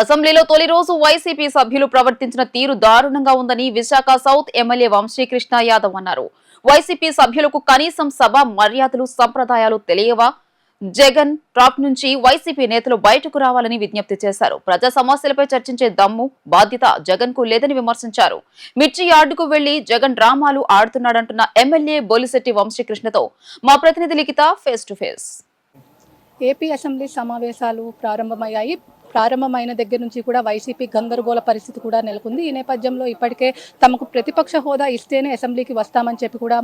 అసెంబ్లీలో తొలి రోజు వైసీపీ సభ్యులు ప్రవర్తించిన తీరు దారుణంగా ఉందని విశాఖ సౌత్ ఎమ్మెల్యే వంశీకృష్ణ యాదవ్ అన్నారు. వైసీపీ సభ్యులకు కనీసం సభ మర్యాదలు సంప్రదాయాలు తెలియవా? జగన్ ట్రాప్ నుంచి వైసీపీ నేతలు బయటకు రావాలని విజ్ఞప్తి చేశారు. ప్రజా సమస్యలపై చర్చించే దమ్ము బాధ్యత జగన్కు లేదని విమర్శించారు. మిర్చి యార్డుకు వెళ్ళి జగన్ డ్రామాలు ఆడుతున్నాడంటున్న ఎమ్మెల్యే బొలిశెట్టి వంశీకృష్ణతో మా ప్రతినిధి Likhitha face to face. AP assembly సమావేశాలు ప్రారంభమయ్యాయి. ప్రారంభమైన దగ్గర నుంచి కూడా వైసీపీ గందరగోళ పరిస్థితి కూడా నెలకొంది. ఈ నేపథ్యంలో ఇప్పటికే తమకు ప్రతిపక్ష హోదా ఇస్తేనే అసెంబ్లీకి వస్తామని చెప్పి కూడా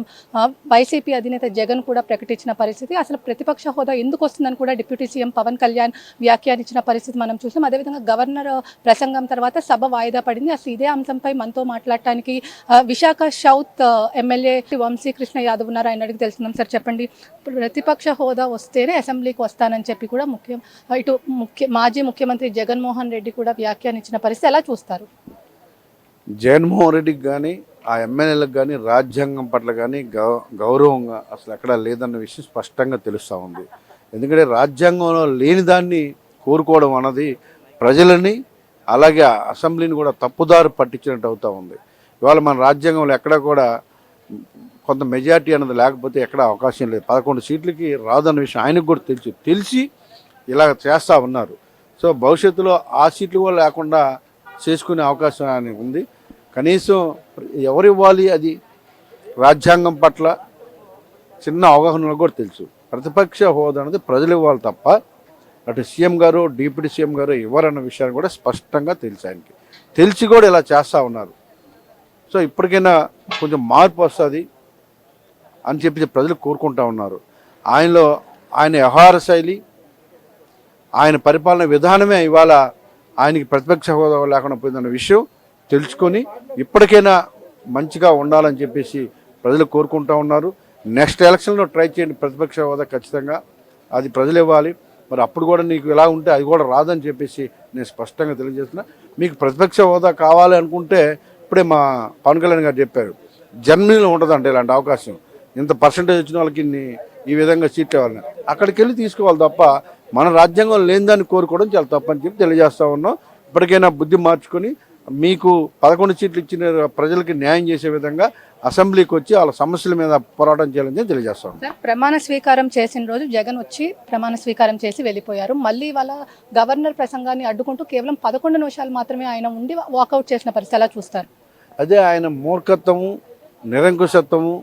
వైసీపీ అధినేత జగన్ కూడా ప్రకటించిన పరిస్థితి. అసలు ప్రతిపక్ష హోదా ఎందుకు వస్తుందని కూడా డిప్యూటీ సీఎం పవన్ కళ్యాణ్ వ్యాఖ్యానించిన పరిస్థితి మనం చూసాం. అదేవిధంగా గవర్నర్ ప్రసంగం తర్వాత సభ వాయిదా పడింది. అసలు ఇదే అంశంపై మనతో మాట్లాడటానికి విశాఖ సౌత్ ఎమ్మెల్యే వంశీకృష్ణ యాదవ్ ఉన్నారు ఆయన అడిగి తెలుసుకుందాం. సార్ చెప్పండి. ప్రతిపక్ష హోదా వస్తేనే అసెంబ్లీకి వస్తానని చెప్పి కూడా ముఖ్యం ఇటు ముఖ్య మాజీ ముఖ్యమంత్రి జగన్మోహన్ రెడ్డి కూడా వ్యాఖ్యానించిన పరిస్థితి ఎలా చూస్తారు? జగన్మోహన్ రెడ్డికి కానీ ఆ ఎమ్మెల్యేలకు కానీ రాజ్యాంగం పట్ల కానీ గౌ గౌరవంగా అసలు ఎక్కడా లేదన్న విషయం స్పష్టంగా తెలుస్తూ ఉంది. ఎందుకంటే రాజ్యాంగంలో లేని దాన్ని కోరుకోవడం అన్నది ప్రజలని అలాగే అసెంబ్లీని కూడా తప్పుదారు పట్టించినట్టు అవుతూ ఉంది. ఇవాళ మన రాజ్యాంగంలో ఎక్కడ కూడా కొంత మెజార్టీ అన్నది లేకపోతే ఎక్కడ అవకాశం లేదు. పదకొండు సీట్లకి రాదన్న విషయం ఆయనకు కూడా తెలిసి. తెలిసి ఇలా చేస్తూ ఉన్నారు. సో భవిష్యత్తులో ఆ సీట్లు కూడా లేకుండా చేసుకునే అవకాశం ఆయనకు ఉంది. కనీసం ఎవరు ఇవ్వాలి అది రాజ్యాంగం పట్ల చిన్న అవగాహన కూడా తెలుసు. ప్రతిపక్ష హోదా అనేది ప్రజలు ఇవ్వాలి తప్ప అటు సీఎం గారు డిప్యూటీ సీఎం గారు ఇవ్వరన్న విషయాన్ని కూడా స్పష్టంగా తెలుసు ఆయనకి. తెలిసి కూడా ఇలా చేస్తూ ఉన్నారు. సో ఇప్పటికైనా కొంచెం మార్పు వస్తుంది అని చెప్పి ప్రజలు కోరుకుంటా ఉన్నారు. ఆయనలో ఆయన వ్యవహార శైలి ఆయన పరిపాలన విధానమే ఇవాళ ఆయనకి ప్రతిపక్ష హోదా లేకుండా పోయిందన్న విషయం తెలుసుకొని ఇప్పటికైనా మంచిగా ఉండాలని చెప్పేసి ప్రజలు కోరుకుంటా ఉన్నారు. నెక్స్ట్ ఎలక్షన్లో ట్రై చేయండి ప్రతిపక్ష హోదా ఖచ్చితంగా. అది ప్రజలు ఇవ్వాలి. మరి అప్పుడు కూడా నీకు ఎలా ఉంటే అది కూడా రాదని చెప్పేసి నేను స్పష్టంగా తెలియజేస్తున్నా. మీకు ప్రతిపక్ష హోదా కావాలి అనుకుంటే ఇప్పుడే మా పవన్ కళ్యాణ్ గారు చెప్పారు. జర్మనీలో ఉంటుందంట ఇలాంటి అవకాశం. ఇంత పర్సంటేజ్ వచ్చిన వాళ్ళకి ఇన్ని ఈ విధంగా సీట్లు ఇవ్వాలని. అక్కడికి వెళ్ళి తీసుకోవాలి తప్ప మన రాజ్యాంగం లేని దాన్ని కోరుకోవడం చాలా తప్పని చెప్పి తెలియజేస్తా ఉన్నాం. ఇప్పటికైనా బుద్ధి మార్చుకొని మీకు పదకొండు సీట్లు ఇచ్చిన ప్రజలకి న్యాయం చేసే విధంగా అసెంబ్లీకి వచ్చి వాళ్ళ సమస్యల మీద పోరాటం చేయాలని తెలియజేస్తా ప్రమాణ స్వీకారం చేసిన రోజు జగన్ వచ్చి ప్రమాణ స్వీకారం చేసి వెళ్ళిపోయారు. మళ్ళీ వాళ్ళ గవర్నర్ ప్రసంగాన్ని అడ్డుకుంటూ కేవలం పదకొండు నిమిషాలు మాత్రమే ఆయన ఉండి వాకౌట్ చేసిన పరిస్థితి ఎలా చూస్తారు? అదే ఆయన మూర్ఖత్వము నిరంకుశత్వము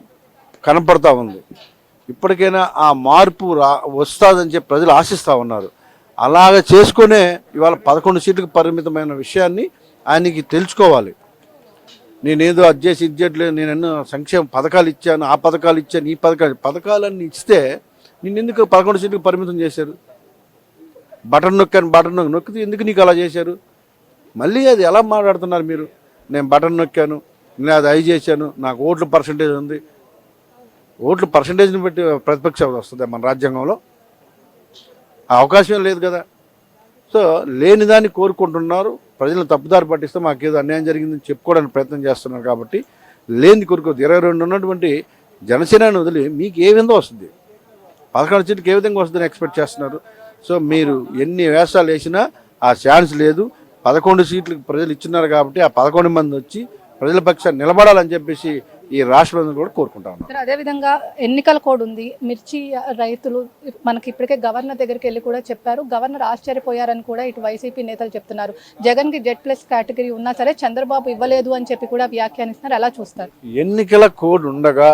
కనపడతా ఉంది. ఇప్పటికైనా ఆ మార్పు రా వస్తుందని చెప్పి ప్రజలు ఆశిస్తూ ఉన్నారు. అలాగ చేసుకునే ఇవాళ పదకొండు సీట్లకు పరిమితమైన విషయాన్ని ఆయనకి తెలుసుకోవాలి. నేనేదో అది చేసి ఇది చేయట్లేదు నేను ఎన్నో సంక్షేమ పథకాలు ఇచ్చాను ఆ పథకాలు ఇచ్చాను ఈ పథకాలు పథకాలన్నీ ఇస్తే నిన్ను ఎందుకు పదకొండు సీట్లకు పరిమితం చేశారు? బటన్ నొక్కాను బటన్ నొక్కి నొక్కితే ఎందుకు నీకు అలా చేశారు? మళ్ళీ అది ఎలా మాట్లాడుతున్నారు మీరు? నేను బటన్ నొక్కాను నేను అది అయి చేశాను నాకు ఓట్ల పర్సంటేజ్ ఉంది ఓట్లు పర్సంటేజ్ని బట్టి ప్రతిపక్ష వస్తుంది మన రాజ్యాంగంలో. ఆ అవకాశం లేదు కదా. సో లేని దాన్ని కోరుకుంటున్నారు. ప్రజలు తప్పుదారి పట్టిస్తే మాకేదో అన్యాయం జరిగిందని చెప్పుకోవడానికి ప్రయత్నం చేస్తున్నారు కాబట్టి లేని కోరుకోవద్దు. ఇరవై రెండు ఉన్నటువంటి జనసేనని వదిలి మీకు ఏ విధంగా వస్తుంది? పదకొండు సీట్లకు ఏ విధంగా వస్తుందని ఎక్స్పెక్ట్ చేస్తున్నారు? సో మీరు ఎన్ని వేషాలు వేసినా ఆ ఛాన్స్ లేదు. పదకొండు సీట్లకు ప్రజలు ఇచ్చినారు కాబట్టి ఆ పదకొండు మంది వచ్చి ప్రజల పక్షాన్ని నిలబడాలని చెప్పేసి ఈ రాష్ట్ర ప్రజలు కూడా కోరుకుంటా ఉన్నారు సార్ అదేవిధంగా ఎన్నికల కోడ్ ఉంది. మిర్చి రైతులు మనకి ఇప్పటికే గవర్నర్ దగ్గరికి వెళ్ళి కూడా చెప్పారు. గవర్నర్ ఆశ్చర్యపోయారని కూడా ఇటు వైసీపీ నేతలు చెప్తున్నారు. జగన్కి జెడ్ ప్లస్ కేటగిరీ ఉన్నా సరే చంద్రబాబు ఇవ్వలేదు అని చెప్పి కూడా వ్యాఖ్యానిస్తున్నారు. ఎలా చూస్తారు? ఎన్నికల కోడ్ ఉండగా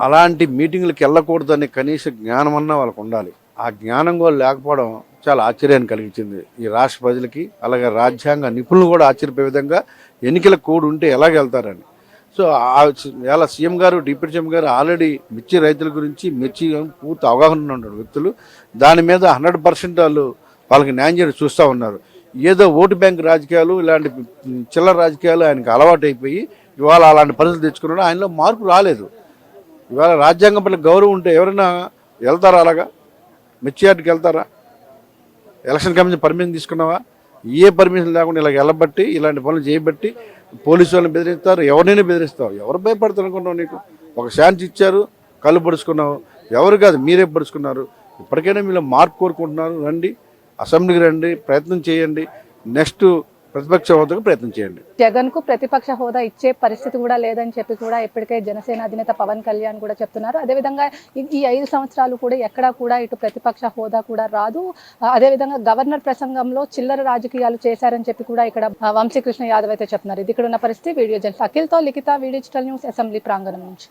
అలాంటి మీటింగ్లకు వెళ్ళకూడదనే కనీస జ్ఞానం అన్నా వాళ్ళకు ఉండాలి. ఆ జ్ఞానం కూడా లేకపోవడం చాలా ఆశ్చర్యాన్ని కలిగించింది. ఈ రాష్ట్ర ప్రజలకి అలాగే రాజ్యాంగ నిపుణులు కూడా ఆశ్చర్యపోయే విధంగా ఎన్నికల కోడ్ ఉంటే ఎలాగ వెళ్తారని. సో ఎలా ఇలా సీఎం గారు డిప్యూటీ సీఎం గారు ఆల్రెడీ మిర్చి రైతుల గురించి మిర్చి పూర్తి అవగాహన ఉన్న వ్యక్తులు. దాని మీద హండ్రెడ్ పర్సెంట్ వాళ్ళు వాళ్ళకి న్యాయం చేయడం చూస్తూ ఉన్నారు. ఏదో ఓటు బ్యాంక్ రాజకీయాలు ఇలాంటి చిల్లర రాజకీయాలు ఆయనకు అలవాటు అయిపోయి ఇవాళ అలాంటి పరిస్థితులు తెచ్చుకున్నాడు. ఆయనలో మార్పు రాలేదు. ఇవాళ రాజ్యాంగం పట్ల గౌరవం ఉంటే ఎవరైనా వెళ్తారా అలాగా? మిర్చియార్డ్కి వెళ్తారా? ఎలక్షన్ కమిషన్ పర్మిషన్ తీసుకున్నావా? ఏ పర్మిషన్ లేకుండా ఇలా వెళ్ళబట్టి ఇలాంటి పనులు చేయబట్టి పోలీసు వాళ్ళని బెదిరిస్తారు ఎవరినైనా బెదిరిస్తావు. ఎవరు భయపడతారు అనుకున్నావు నీకు? ఒక ఛాన్స్ ఇచ్చారు కళ్ళు పడుచుకున్నావు. ఎవరు కాదు మీరే పడుచుకున్నారు. ఇప్పటికైనా మీరు మార్పు కోరుకుంటున్నారు. రండి అసెంబ్లీకి రండి ప్రయత్నం చేయండి. నెక్స్ట్ ప్రతిపక్ష హోదాకు ప్రయత్నం చేయండి. జగన్కు ప్రతిపక్ష హోదా ఇచ్చే పరిస్థితి కూడా లేదని చెప్పి కూడా ఇప్పటికే జనసేన అధినేత పవన్ కళ్యాణ్ కూడా చెప్తున్నారు. అదేవిధంగా ఈ- ఈ ఐదు సంవత్సరాలు కూడా ఎక్కడా కూడా ఇటు ప్రతిపక్ష హోదా కూడా రాదు. అదేవిధంగా గవర్నర్ ప్రసంగంలో చిల్లర రాజకీయాలు చేశారని చెప్పి కూడా ఇక్కడ వంశీకృష్ణ యాదవ్ అయితే చెప్తున్నారు. ఇది ఇక్కడ ఉన్న పరిస్థితి. Video journalist అఖిల్తో Likhitha video digital news assembly ప్రాంగణం నుంచి.